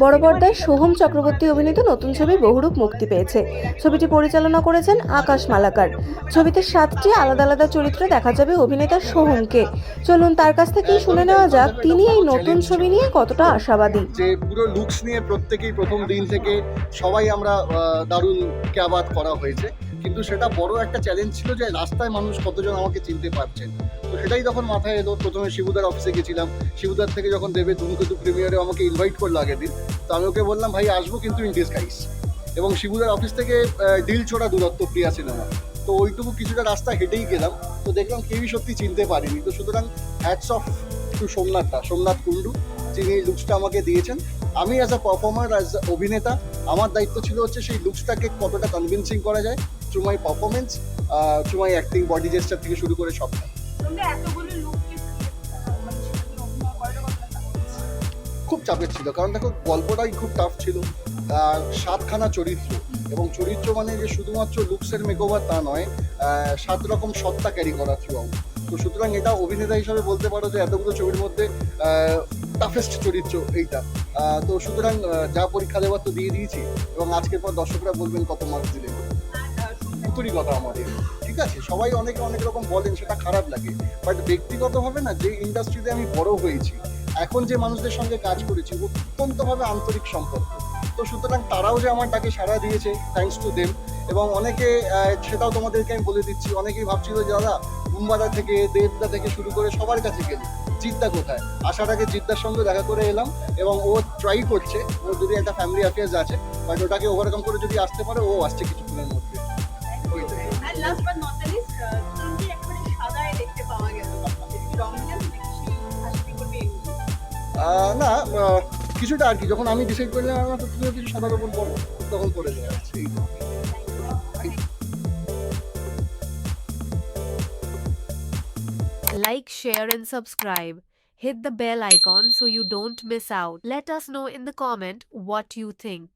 বড় পর্দায় সোহম চক্রবর্তী অভিনীত নতুন ছবি বহুরূপ মুক্তি পেয়েছে। ছবিটি পরিচালনা করেছেন আকাশ মালাকার। ছবিতে সাতটি আলাদা আলাদা চরিত্রে দেখা যাবে অভিনেতা সোহমকে। চলুন তার কাছ থেকেই শুনে নেওয়া যাক, তিনি এই নতুন ছবি নিয়ে কতটা আশাবাদী। যে পুরো লুকস নিয়ে প্রত্যেকেই প্রথম দিন থেকে সবাই আমরা দারুণ ক্যাবাদ করা হয়েছে। কিন্তু সেটা বড় একটা চ্যালেঞ্জ ছিল যে রাস্তায় মানুষ কতজন আমাকে চিনতে পারছেন। তো সেটাই তখন মাথায় এলো। প্রথমে শিবুদার অফিসে গেছিলাম। শিবুদার থেকে যখন দেবে ধূমকেতু প্রিমিয়ারে আমাকে ইনভাইট করল আগের দিন। তো আমি ওকে বললাম, ভাই, আসব কিন্তু ইন ডিসগাইজ এবং শিবুদার অফিস থেকে ডিল ছোড়া দূরত্ব, প্রিয়া সিনেমা। তো ওইটুকু কিছুটা রাস্তা হেঁটেই গেলাম। তো দেখলাম কেউই সত্যি চিনতে পারিনি। তো সুতরাং হ্যাটস অফ টু সোমনাথটা, সোমনাথ কুণ্ডু, যিনি এই লুকসটা আমাকে দিয়েছেন। আমি অ্যাজ আ পারফর্মার অ্যাজ অভিনেতা, আমার দায়িত্ব ছিল হচ্ছে সেই লুকসটাকে কতটা কনভিন্সিং করা যায় through my performance through my acting body gesture থেকে শুরু করে সবটা। এতগুলো লোককে খুব চাপের ছিল। কারণ দেখো, গল্পটাই খুব টাফ ছিল। সাতখানা চরিত্র। এবং চরিত্র মানে যে শুধুমাত্র লুকসের মেকওভার তা নয় সাত রকম সত্তা ক্যারি করা থ্রু তো সুতরাং এটা অভিনেতা হিসাবে বলতে পারো যে এতগুলো ছবির মধ্যে টাফেস্ট চরিত্র এইটা। তো সুতরাং যা পরীক্ষা দেওয়ার তো দিয়ে দিয়েছি। এবং আজকের পর দর্শকরা বলবেন কত মার্কস দিলেন পুতুরি কথা আমাদের। ঠিক আছে? সবাই অনেকে অনেক রকম বলেন, সেটা খারাপ লাগে। বাট ব্যক্তিগতভাবে না, যে ইন্ডাস্ট্রিতে আমি বড় হয়েছি এখন যে মানুষদের সঙ্গে কাজ করেছি, অত্যন্তভাবে আন্তরিক সম্পর্ক। তো সুতরাং তারাও যে আমার ডাকে সাড়া দিয়েছে থ্যাঙ্কস টু দেম এবং অনেকে সেটাও তোমাদেরকে আমি বলে দিচ্ছি, অনেকেই ভাবছিল দাদা মুম্বাদা থেকে, দেবদা থেকে শুরু করে সবার কাছে গেলি, জিদ্দা কোথায়? আসার আগে জিদ্দার সঙ্গে দেখা করে এলাম, এবং ও ট্রাই করছে ওর যদি একটা ফ্যামিলি অ্যাফেয়ার্স আছে বাট ওটাকে ওভারকাম করে যদি আসতে পারে, ও আসছে কিছুক্ষণের মধ্যে। না কিছুটা আর কি যখন আমি ডিসাইড করলাম আমার তুমিও কিছু সাদা রোপণ করো তখন করে দেওয়া আছে Like, share, and subscribe. Hit the bell icon so you don't miss out. Let us know in the comment what you think.